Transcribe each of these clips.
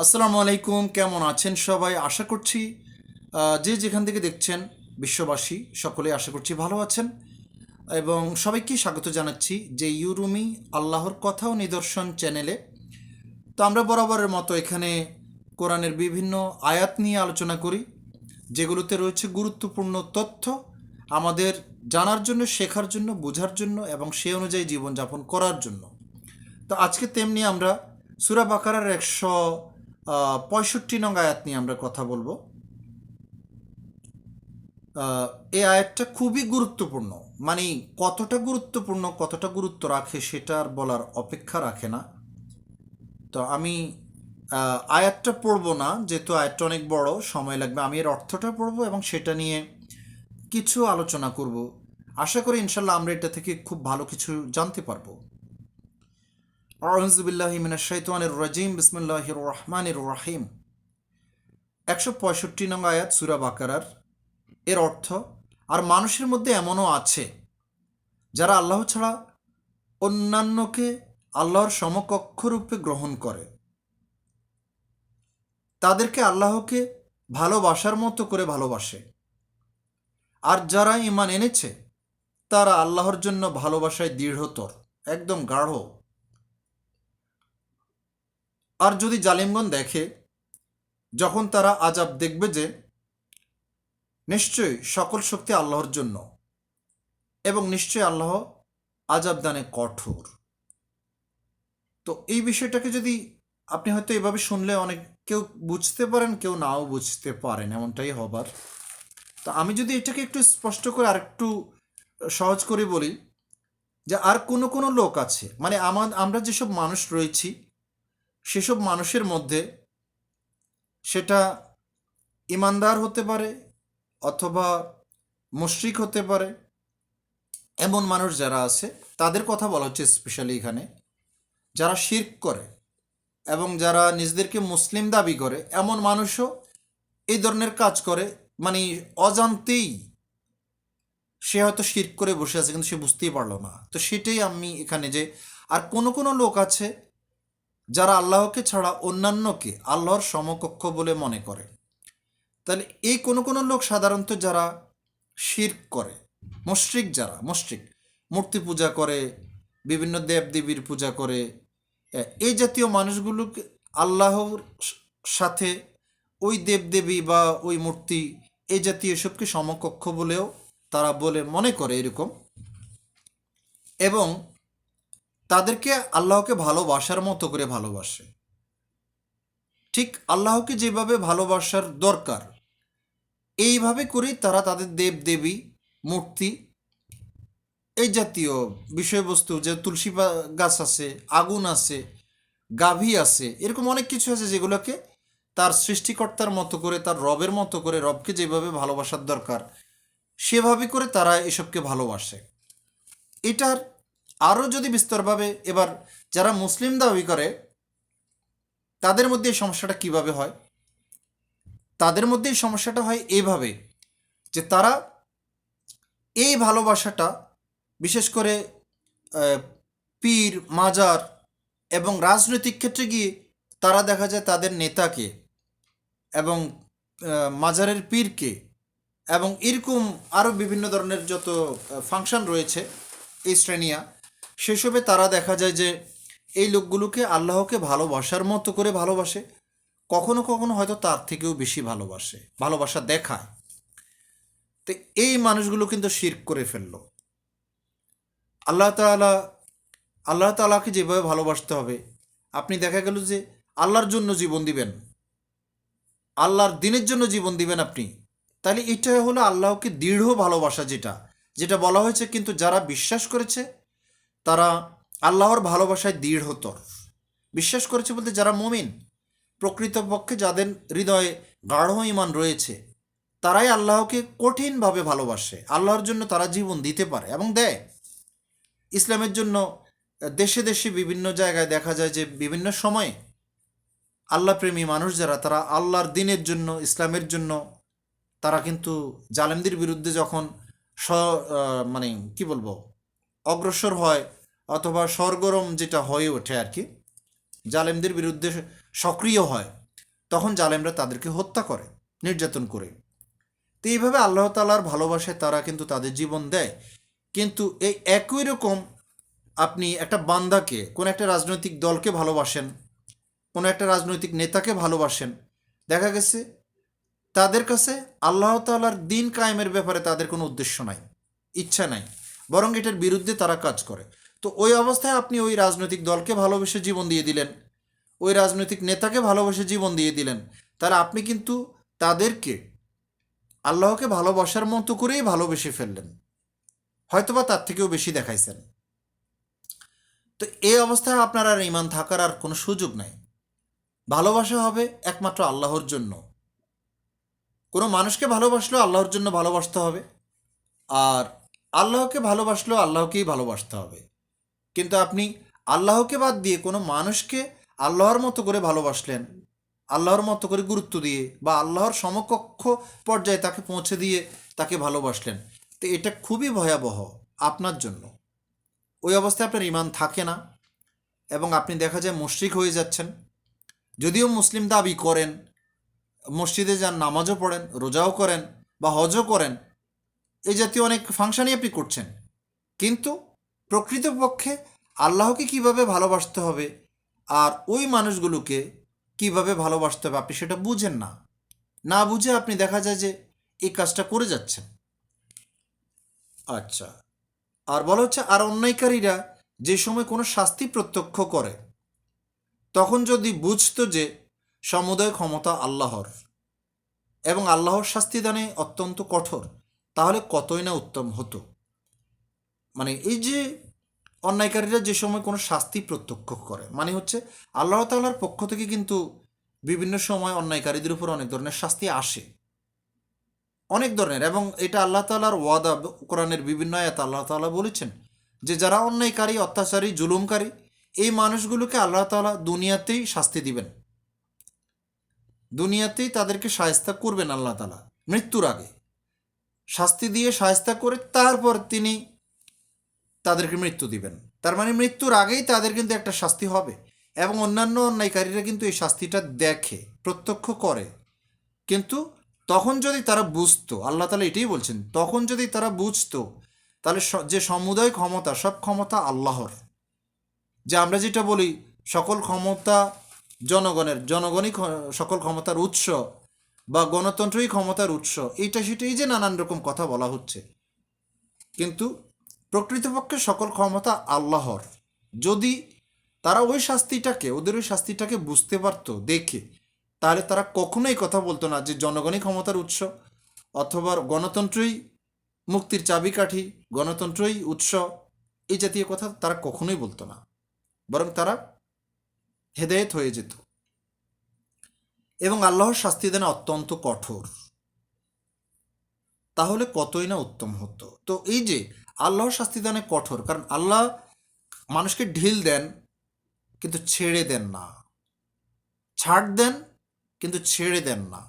আসসালামু আলাইকুম, কেমন আছেন সবাই? আশা করছি যে যেখান থেকে দেখছেন, বিশ্ববাসী সকলে আশা করছি ভালো আছেন। এবং সবাইকে স্বাগত জানাচ্ছি যে ইউরুমি আল্লাহর কথা ও নিদর্শন চ্যানেলে। তো আমরা বরাবরের মতো এখানে কোরআনের বিভিন্ন আয়াত নিয়ে আলোচনা করি, যেগুলোতে রয়েছে গুরুত্বপূর্ণ তথ্য আমাদের জানার জন্য, শেখার জন্য, বোঝার জন্য এবং সে অনুযায়ী জীবনযাপন করার জন্য। তো আজকে তেমনি আমরা সুরা বাকারার একশো পঁয়ষট্টি নং আয়াত নিয়ে আমরা কথা বলব। এই আয়াতটা খুবই গুরুত্বপূর্ণ। মানে কতটা গুরুত্বপূর্ণ, কতটা গুরুত্ব রাখে সেটা আর বলার অপেক্ষা রাখে না। তো আমি আয়াতটা পড়ব না, যেহেতু আয়াতটা অনেক বড়, সময় লাগবে। আমি এর অর্থটা পড়ব এবং সেটা নিয়ে কিছু আলোচনা করব। আশা করি ইনশাল্লাহ আমরা এটা থেকে খুব ভালো কিছু জানতে পারব। আউযু বিল্লাহি মিনাশ শাইতানির রাজিম, বিসমিল্লাহির রহমানির রহিম। একশো পঁয়ষট্টি নং আয়াত সুরা বাকারার। এর অর্থ, আর মানুষের মধ্যে এমনও আছে, যারা আল্লাহ ছাড়া অন্যান্যকে আল্লাহর সমকক্ষ রূপে গ্রহণ করে। তাদেরকে আল্লাহকে ভালোবাসার মতো করে ভালোবাসে। আর যারা ইমান এনেছে, তারা আল্লাহর জন্য ভালোবাসায় দৃঢ়তর, একদম গাঢ়। আর যদি জালিমগণ দেখে, যখন তারা আজাব দেখবে যে, নিশ্চয়ই সকল শক্তি আল্লাহর জন্য এবং নিশ্চয়ই আল্লাহ আজাব দানে কঠোর। তো এই বিষয়টাকে যদি আপনি হয়তো এভাবে শুনলে অনেক কেউ বুঝতে পারেন, কেউ নাও বুঝতে পারেন, এমনটাই হবার। তো আমি যদি এটাকে একটু স্পষ্ট করে আর একটু সহজ করে বলি যে, আর কোনো কোনো লোক আছে মানে আমার আমরা যেসব মানুষ রয়েছি সেসব মানুষের মধ্যে সেটা ইমানদার হতে পারে অথবা মুশরিক হতে পারে, এমন মানুষ যারা আছে, তাদের কথা বলা হচ্ছে স্পেশালি এখানে, যারা শির্ক করে এবং যারা নিজেদেরকে মুসলিম দাবি করে, এমন মানুষও এই ধরনের কাজ করে মানে অজান্তেই সে হয়তো শির্ক করে বসে আছে, কিন্তু সে বুঝতেই পারল না। তো সেটাই আমি এখানে যে, আর কোনো কোনো লোক আছে যারা আল্লাহকে ছাড়া অন্যান্যকে আল্লাহর সমকক্ষ বলে মনে করে। তাহলে এই কোনো কোনো লোক সাধারণত যারা শির করে, মুশরিক যারা, মুশরিক, মূর্তি পূজা করে, বিভিন্ন দেবদেবীর পূজা করে এই জাতীয় মানুষগুলোকে আল্লাহর সাথে ওই দেবদেবী বা ওই মূর্তি, এই জাতীয় এসবকে সমকক্ষ বলেও তারা বলে মনে করে এরকম। এবং তাদেরকে আল্লাহকে ভালোবাসার মতো করে ভালোবাসে। ঠিক আল্লাহকে যেভাবে ভালোবাসার দরকার, এইভাবে করেই তারা তাদের দেব দেবী, মূর্তি, এই জাতীয় বিষয়বস্তু, যে তুলসী গাছ আছে, আগুন আছে, গাভী আছে, এরকম অনেক কিছু আছে যেগুলোকে তার সৃষ্টিকর্তার মতো করে, তার রবের মতো করে, রবকে যেভাবে ভালোবাসার দরকার, সেভাবে করে তারা এসবকে ভালোবাসে। এটার আরও যদি বিস্তরভাবে এবার যারা মুসলিম দাবি করে, তাদের মধ্যে এই সমস্যাটা কীভাবে হয়? তাদের মধ্যে এই সমস্যাটা হয় এইভাবে যে তারা এই ভালোবাসাটা, বিশেষ করে পীর, মাজার এবং রাজনৈতিক ক্ষেত্রে গিয়ে তারা দেখা যায় তাদের নেতাকে এবং মাজারের পীরকে এবং এরকম আরও বিভিন্ন ধরনের যত ফাংশন রয়েছে এই শ্রেণিয়া সেসবে তারা দেখা যায় যে এই লোকগুলোকে আল্লাহকে ভালোবাসার মতো করে ভালোবাসে। কখনো কখনো হয়তো তার থেকেও বেশি ভালোবাসে, ভালোবাসা দেখায়। তো এই মানুষগুলো কিন্তু শির্ক করে ফেলল। আল্লাহ তাআলা, আল্লাহ তাআলাকে যেভাবে ভালোবাসতে হবে, আপনি দেখা গেল যে আল্লাহর জন্য জীবন দিবেন, আল্লাহর দিনের জন্য জীবন দিবেন আপনি। তাহলে এটা হলো আল্লাহকে দৃঢ় ভালোবাসা যেটা যেটা বলা হয়েছে কিন্তু যারা বিশ্বাস করেছে তারা আল্লাহর ভালোবাসায় দৃঢ়তর। বিশ্বাস করেছে বলতে যারা মমিন, প্রকৃতপক্ষে যাদের হৃদয়ে গাঢ় ইমান রয়েছে, তারাই আল্লাহকে কঠিনভাবে ভালোবাসে। আল্লাহর জন্য তারা জীবন দিতে পারে এবং দেয়। ইসলামের জন্য দেশে দেশে বিভিন্ন জায়গায় দেখা যায় যে বিভিন্ন সময়ে আল্লাহ প্রেমী মানুষ যারা, তারা আল্লাহর দিনের জন্য, ইসলামের জন্য তারা কিন্তু জালেমদের বিরুদ্ধে যখন স মানে কি বলব অগ্রসর হয় অথবা সরগরম যেটা হয়ে ওঠে আর কি, জালেমদের বিরুদ্ধে সক্রিয় হয়, তখন জালেমরা তাদেরকে হত্যা করে, নির্যাতন করে। তো এইভাবে আল্লাহ তালার ভালোবাসায় তারা কিন্তু তাদের জীবন দেয়। কিন্তু এই একই রকম আপনি একটা বান্দাকে, কোনো একটা রাজনৈতিক দলকে ভালোবাসেন, কোনো একটা রাজনৈতিক নেতাকে ভালোবাসেন, দেখা গেছে তাদের কাছে আল্লাহ তালার দিন কায়েমের ব্যাপারে তাদের কোনো উদ্দেশ্য নাই, ইচ্ছা নাই। বরং এটার বিরুদ্ধে তারা কাজ করে। তো ওই অবস্থায় আপনি ওই রাজনৈতিক দলকে ভালোবেসে জীবন দিয়ে দিলেন। ওই রাজনৈতিক নেতাকে ভালোবেসে জীবন দিয়ে দিলেন। তাহলে আপনি কিন্তু তাদেরকে আল্লাহকে ভালোবাসার মতো করেই ভালোবেসে ফেললেন। হয়তোবা তার থেকেও বেশি দেখাইছেন। তো এই অবস্থায় আপনার আর ইমান থাকার আর কোনো সুযোগ নাই। ভালোবাসা হবে একমাত্র আল্লাহর জন্য। কোনো মানুষকে ভালোবাসলেও আল্লাহর জন্য ভালোবাসতে হবে। আর আল্লাহকে ভালোবাসলেও আল্লাহকেই ভালোবাসতে হবে। কিন্তু আপনি আল্লাহকে বাদ দিয়ে কোনো মানুষকে আল্লাহর মতো করে ভালোবাসলেন, আল্লাহর মতো করে গুরুত্ব দিয়ে বা আল্লাহর সমকক্ষ পর্যায়ে তাকে পৌঁছে দিয়ে তাকে ভালোবাসলেন, তো এটা খুবই ভয়াবহ আপনার জন্য। ওই অবস্থায় আপনার ইমান থাকে না এবং আপনি দেখা যায় মুশরিক হয়ে যাচ্ছেন। যদিও মুসলিম দাবি করেন, মসজিদে যান, নামাজও পড়েন, রোজাও করেন বা হজও করেন এই জাতীয় অনেক ফাংশনই আপনি করছেন। কিন্তু প্রকৃতপক্ষে আল্লাহকে কীভাবে ভালোবাসতে হবে আর ওই মানুষগুলোকে কীভাবে ভালোবাসতে হবে আপনি সেটা বুঝেন না। না বুঝে আপনি দেখা যায় যে এই কাজটা করে যাচ্ছেন। আচ্ছা আর বলা হচ্ছে আর অন্যায়কারীরা যে সময় কোনো শাস্তি প্রত্যক্ষ করে, তখন যদি বুঝতো যে সমুদয় ক্ষমতা আল্লাহর এবং আল্লাহর শাস্তি দানে অত্যন্ত কঠোর তাহলে কতই না উত্তম হতো? মানে এই যে অন্যায়কারীরা যে সময় কোনো শাস্তি প্রত্যক্ষ করে মানে হচ্ছে আল্লাহ তাল্লার পক্ষ থেকে কিন্তু বিভিন্ন সময় অন্যায়কারীদের উপর অনেক ধরনের শাস্তি আসে। অনেক ধরনের এবং এটা আল্লাহ তালার ওয়াদা, কোরআনের বিভিন্ন আয়াত আল্লাহ তালা বলেছেন যে যারা অন্যায়কারী, অত্যাচারী, জুলুমকারী, এই মানুষগুলোকে আল্লাহ তালা দুনিয়াতেই শাস্তি দিবেন। দুনিয়াতেই তাদেরকে সায়স্তা করবেন আল্লাহ তালা মৃত্যুর আগে। শাস্তি দিয়ে সায়স্তা করে তারপর তিনি তাদেরকে মৃত্যু দিবেন। তার মানে মৃত্যুর আগেই তাদের কিন্তু একটা শাস্তি হবে এবং অন্যান্য অন্যায়কারীরা কিন্তু এই শাস্তিটা দেখে, প্রত্যক্ষ করে। কিন্তু তখন যদি তারা বুঝতো, আল্লাহ তালা এটাই বলছেন, তখন যদি তারা বুঝতো, তাহলে যে সমুদায় ক্ষমতা, সব ক্ষমতা আল্লাহর। যে আমরা যেটা বলি, সকল ক্ষমতা জনগণের, জনগণই সকল ক্ষমতার উৎস বা গণতন্ত্রই ক্ষমতার উৎস, এইটা সেটাই যে নানান রকম কথা বলা হচ্ছে। কিন্তু প্রকৃতপক্ষে সকল ক্ষমতা আল্লাহর। যদি তারা ওই শাস্তিটাকে, ওদের ওই শাস্তিটাকে বুঝতে পারতো, দেখে, তাহলে তারা কখনোই কথা বলতো না যে জনগণই ক্ষমতার উৎস, অথবা গণতন্ত্রই মুক্তির চাবিকাঠি, গণতন্ত্রই উৎস, এই জাতীয় কথা তারা কখনোই বলতো না। বরং তারা হেদায়েত হয়ে যেত। এবং আল্লাহর শাস্তি দেন অত্যন্ত কঠোর। তাহলে কতই না উত্তম হতো? তো এই যে আল্লাহর শাস্তি দানে কঠোর, কারণ আল্লাহ মানুষকে ঢিল দেন কিন্তু ছেড়ে দেন না। ছাড় দেন কিন্তু ছেড়ে দেন না।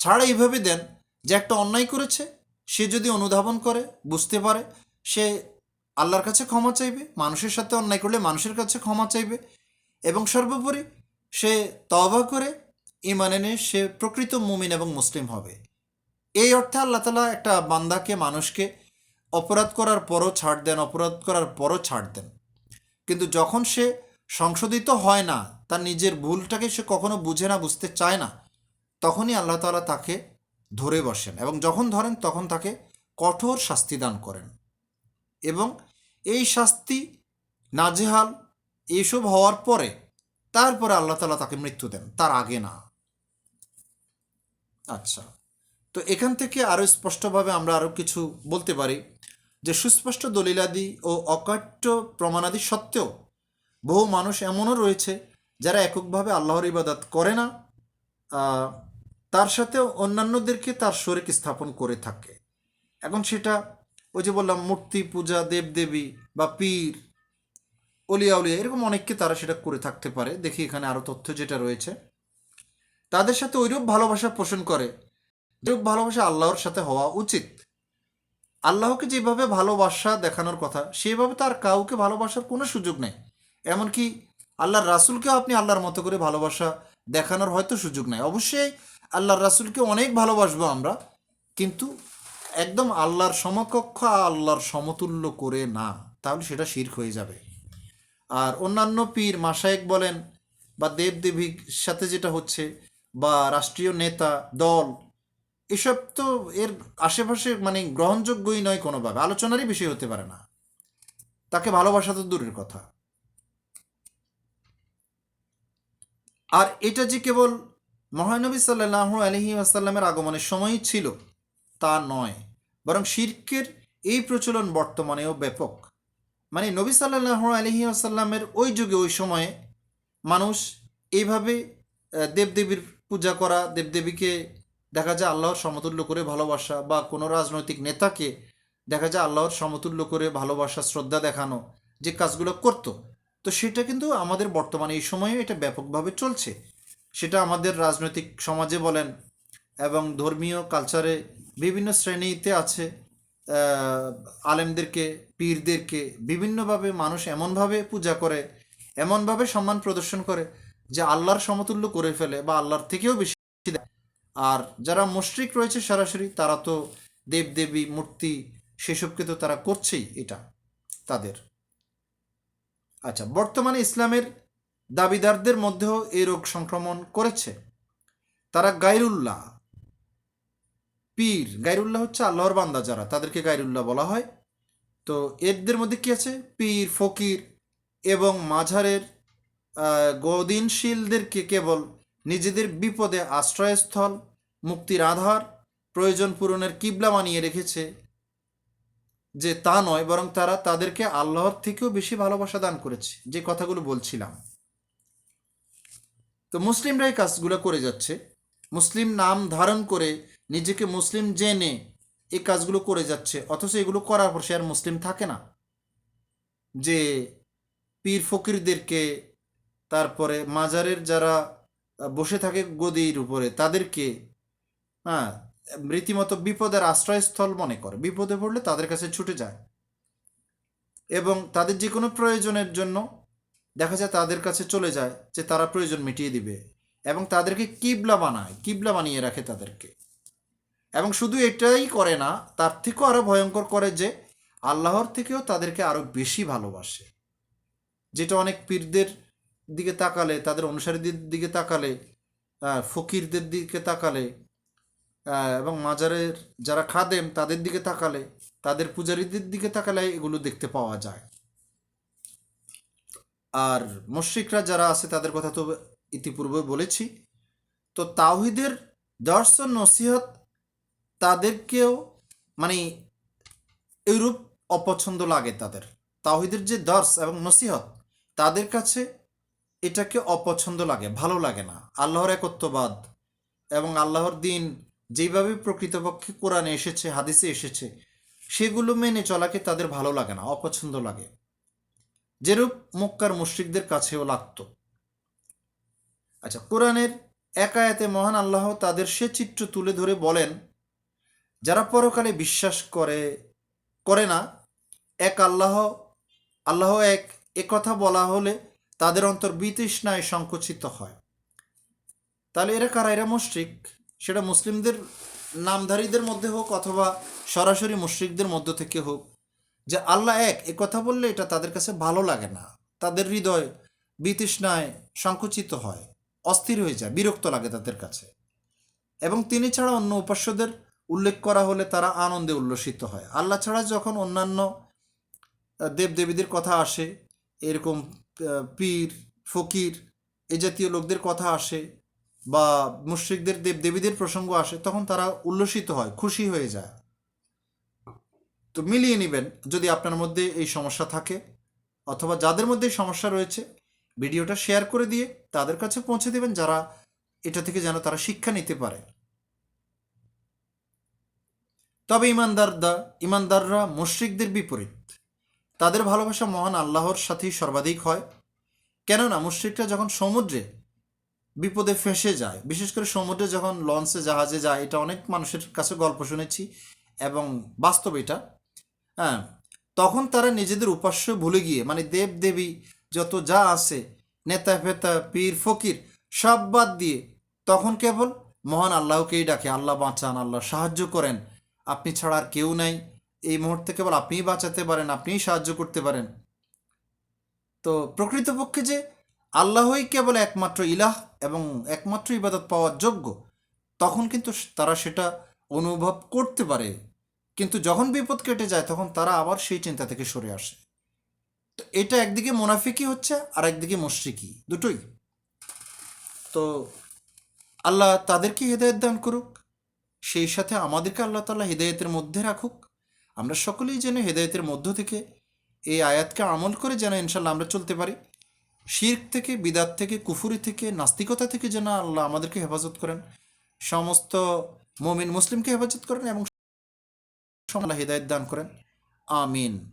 ছাড় এইভাবে দেন যে একটা অন্যায় করেছে, সে যদি অনুধাবন করে, বুঝতে পারে, সে আল্লাহর কাছে ক্ষমা চাইবে, মানুষের সাথে অন্যায় করলে মানুষের কাছে ক্ষমা চাইবে এবং সর্বোপরি সে তবা করে ইমান এনে সে প্রকৃত মুমিন এবং মুসলিম হবে। এই অর্থে আল্লাহ তালা একটা বান্দাকে, মানুষকে অপরাধ করার পরও ছাড় দেন, অপরাধ করার পরও ছাড় দেন। কিন্তু যখন সে সংশোধিত হয় না, তার নিজের ভুলটাকে সে কখনো বুঝে না, বুঝতে চায় না, তখনই আল্লাহ তালা তাকে ধরে বসেন এবং যখন ধরেন তখন তাকে কঠোর শাস্তি দান করেন। এবং এই শাস্তি নাজেহাল এইসব হওয়ার পরে তারপরে আল্লাহ তালা তাকে মৃত্যু দেন, তার আগে না। আচ্ছা। তো এখান থেকে আরও স্পষ্টভাবে আমরা আরও কিছু বলতে পারি যে সুস্পষ্ট দলিলাদি ও অকাট্য প্রমাণাদি সত্ত্বেও বহু মানুষ এমনও রয়েছে যারা এককভাবে আল্লাহর ইবাদত করে না তার সাথে অন্যান্যদেরকে তার শরিক স্থাপন করে থাকে। এখন সেটা ওই যে বললাম, মূর্তি, পূজা, দেবদেবী বা পীর, অলিয়া উলিয়া, এরকম অনেককে তারা সেটা করে থাকতে পারে। দেখি এখানে আরও তথ্য যেটা রয়েছে। তাদের সাথে ওইরূপ ভালোবাসা পোষণ করে যেরূপ ভালোবাসা আল্লাহর সাথে হওয়া উচিত। আল্লাহকে যেভাবে ভালোবাসা দেখানোর কথা, সেভাবে তার কাউকে ভালোবাসার কোনো সুযোগ নেই। এমনকি আল্লাহর রাসুলকেও আপনি আল্লাহর মতো করে ভালোবাসা দেখানোর হয়তো সুযোগ নেই। অবশ্যই আল্লাহর রাসুলকে অনেক ভালোবাসবো আমরা, কিন্তু একদম আল্লাহর সমকক্ষ আল্লাহর সমতুল্য করে না, তাহলে সেটা শির্ক হয়ে যাবে। আর অন্যান্য পীর মাসায়েক বলেন বা দেবদেবীর সাথে যেটা হচ্ছে বা রাষ্ট্রীয় নেতা, দল, এসব তো এর আশেপাশে মানে গ্রহণযোগ্যই নয় কোনোভাবে। আলোচনারই বিষয় হতে পারে না। তাকে ভালোবাসা তো দূরের কথা। আর এটা যে কেবল মহানবী সাল্লাহ আলহি আসাল্লামের আগমনের সময়ই ছিল, তা নয়। বরং শির্কের এই প্রচলন বর্তমানেও ব্যাপক। মানে নবী সাল্লাহ আলহি আসাল্লামের ওই যুগে, ওই সময়ে মানুষ এইভাবে দেবদেবীর পূজা করা দেবদেবীকে দেখা যায় আল্লাহর সমতুল্য করে ভালোবাসা বা কোনো রাজনৈতিক নেতাকে দেখা যায় আল্লাহর সমতুল্য করে ভালোবাসা, শ্রদ্ধা দেখানো যে কাজগুলো করতো। তো সেটা কিন্তু আমাদের বর্তমানে এই সময়ে এটা ব্যাপকভাবে চলছে। সেটা আমাদের রাজনৈতিক সমাজে বলেন এবং ধর্মীয় কালচারে বিভিন্ন শ্রেণীতে আছে। আলেমদেরকে, পীরদেরকে বিভিন্নভাবে মানুষ এমনভাবে পূজা করে, এমনভাবে সম্মান প্রদর্শন করে যে আল্লাহর সমতুল্য করে ফেলে বা আল্লাহর থেকেও বেশি দেয়। আর যারা মুশরিক রয়েছে সরাসরি, তারা তো দেবদেবী, মূর্তি, সেসবকে তো তারা করছেই এটা তাদের। আচ্ছা বর্তমানে ইসলামের দাবিদারদের মধ্যেও এই রোগ সংক্রমণ করেছে। তারা গাইরুল্লাহ পীর। গাইরুল্লাহ হচ্ছে আল্লাহর বান্দা যারা, তাদেরকে গাইরুল্লাহ বলা হয়। তো এদের মধ্যে কি আছে? পীর, ফকির এবং মাঝারের গদিনশীলদেরকে কেবল নিজেদের বিপদে আশ্রয়স্থল, মুক্তির আধার, প্রয়োজন পূরণের কিবলা বানিয়ে রেখেছে, যে তা নয়, বরং তারা তাদেরকে আল্লাহর থেকেও বেশি ভালোবাসা দান করেছে। যে কথাগুলো বলছিলাম। তো মুসলিমরা এই কাজগুলো করে যাচ্ছে। মুসলিম নাম ধারণ করে নিজেকে মুসলিম জেনে এই কাজগুলো করে যাচ্ছে। অথচ এগুলো করার পর সে আর মুসলিম থাকে না। যে পীর ফকিরদেরকে তারপরে মাজারের যারা বসে থাকে গদির উপরে, তাদেরকে হ্যাঁ রীতিমতো বিপদের আশ্রয়স্থল মনে করে। বিপদে পড়লে তাদের কাছে ছুটে যায়। এবং তাদের যে কোনো প্রয়োজনের জন্য দেখা যায় তাদের কাছে চলে যায় যে তারা প্রয়োজন মিটিয়ে দিবে এবং তাদেরকে কিবলা বানায়, কিবলা বানিয়ে রাখে তাদেরকে। এবং শুধু এটাই করে না, তার থেকেও আরও ভয়ঙ্কর করে যে আল্লাহর থেকেও তাদেরকে আরও বেশি ভালোবাসে। যেটা অনেক পীরদের দিকে তাকালে, তাদের অনুসারীদের দিকে তাকালে ফকিরদের দিকে তাকালে এবং মাজারের যারা খাদেম তাদের দিকে তাকালে, তাদের পূজারীদের দিকে তাকালে এগুলো দেখতে পাওয়া যায়। আর মুশ্রিকরা যারা আছে তাদের কথা তো ইতিপূর্বে বলেছি। তো তাওহিদের দর্শন নসিহত তাদেরকেও মানে এইরূপ অপছন্দ লাগে তাদের। তাওহিদের যে দর্শ এবং নসিহত তাদের কাছে এটাকে অপছন্দ লাগে, ভালো লাগে না। আল্লাহর একত্ববাদ এবং আল্লাহর দিন যেভাবে প্রকৃতপক্ষে কোরআনে এসেছে, হাদিসে এসেছে, সেগুলো মেনে চলাকে তাদের ভালো লাগে না, অপছন্দ লাগে। যেরূপ মক্কার মুশ্রিকদের কাছেও লাগতো। আচ্ছা কোরআনের একায়াতে মহান আল্লাহ তাদের সে চিত্র তুলে ধরে বলেন, যারা পরকালে বিশ্বাস করে করে না, এক আল্লাহ আল্লাহ এক একথা বলা হলে তাদের অন্তর বিতৃষ্ণায় সংকুচিত হয়। তাহলে এরা কারা? এরা মুশ্রিক। সেটা মুসলিমদের নামধারীদের মধ্যে হোক অথবা সরাসরি মুশ্রিকদের মধ্য থেকে হোক, যে আল্লাহ এক, এ কথা বললে এটা তাদের কাছে ভালো লাগে না। তাদের হৃদয় বিতৃষ্ণায় সংকুচিত হয়, অস্থির হয়ে যায়, বিরক্ত লাগে তাদের কাছে। এবং তিনি ছাড়া অন্য উপাস্যদের উল্লেখ করা হলে তারা আনন্দে উল্লসিত হয়। আল্লাহ ছাড়া যখন অন্যান্য দেবদেবীদের কথা আসে, এরকম পীর, ফকির এ জাতীয় লোকদের কথা আসে বা মুশ্রিকদের দেব দেবীদের প্রসঙ্গ আসে, তখন তারা উল্লসিত হয়, খুশি হয়ে যায়। তো মিলিয়ে নেবেন যদি আপনার মধ্যে এই সমস্যা থাকে অথবা যাদের মধ্যে এই সমস্যা রয়েছে, ভিডিওটা শেয়ার করে দিয়ে তাদের কাছে পৌঁছে দেবেন যারা এটা থেকে যেন তারা শিক্ষা নিতে পারে। তবে ইমানদারদা, ইমানদাররা মুশ্রিকদের বিপরীত। তাদের ভালোবাসা মহান আল্লাহর সাথেই সর্বাধিক হয়। কেননা মুশ্রিকরা যখন সমুদ্রে বিপদে ফেঁসে যায়, বিশেষ করে সমুদ্রে যখন লঞ্চে জাহাজে যায়, এটা অনেক মানুষের কাছে গল্প শুনেছি এবং বাস্তব এটা। হ্যাঁ তখন তারা নিজেদের উপাস্য ভুলে গিয়ে মানে দেব দেবী যত যা আছে, নেতা ফেতা, পীর, ফকির, সব বাদ দিয়ে তখন কেবল মহান আল্লাহকেই ডাকে, আল্লাহ বাঁচান, আল্লাহ সাহায্য করেন, আপনি ছাড়া আর কেউ নাই। এই মুহূর্তে কেবল আপনিই বাঁচাতে পারেন, আপনিই সাহায্য করতে পারেন। তো প্রকৃতপক্ষে যে আল্লাহই কেবল একমাত্র ইলাহ এবং একমাত্র ইবাদত পাওয়ার যোগ্য, তখন কিন্তু তারা সেটা অনুভব করতে পারে। কিন্তু যখন বিপদ কেটে যায়, তখন তারা আবার সেই চিন্তা থেকে সরে আসে। তো এটা একদিকে মোনাফিকই হচ্ছে আর একদিকে মুশরিকি দুটোই। তো আল্লাহ তাদেরকে হৃদায়ত দান করুক, সেই সাথে আমাদেরকে আল্লাহ তাআলা হৃদায়তের মধ্যে রাখুক। আমরা সকলেই যেন হেদায়তের মধ্য থেকে এই আয়াতকে আমল করে যেন ইনশাল্লাহ আমরা চলতে পারি। শির্ক থেকে, বিদাত থেকে, কুফুরি থেকে, নাস্তিকতা থেকে যেন আল্লাহ আমাদেরকে হেফাজত করেন। সমস্ত মমিন মুসলিমকে হেফাজত করেন এবং আল্লাহ হৃদায়ত দান করেন। আমিন।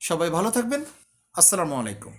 সবাই ভালো থাকবেন। আসসালামু আলাইকুম।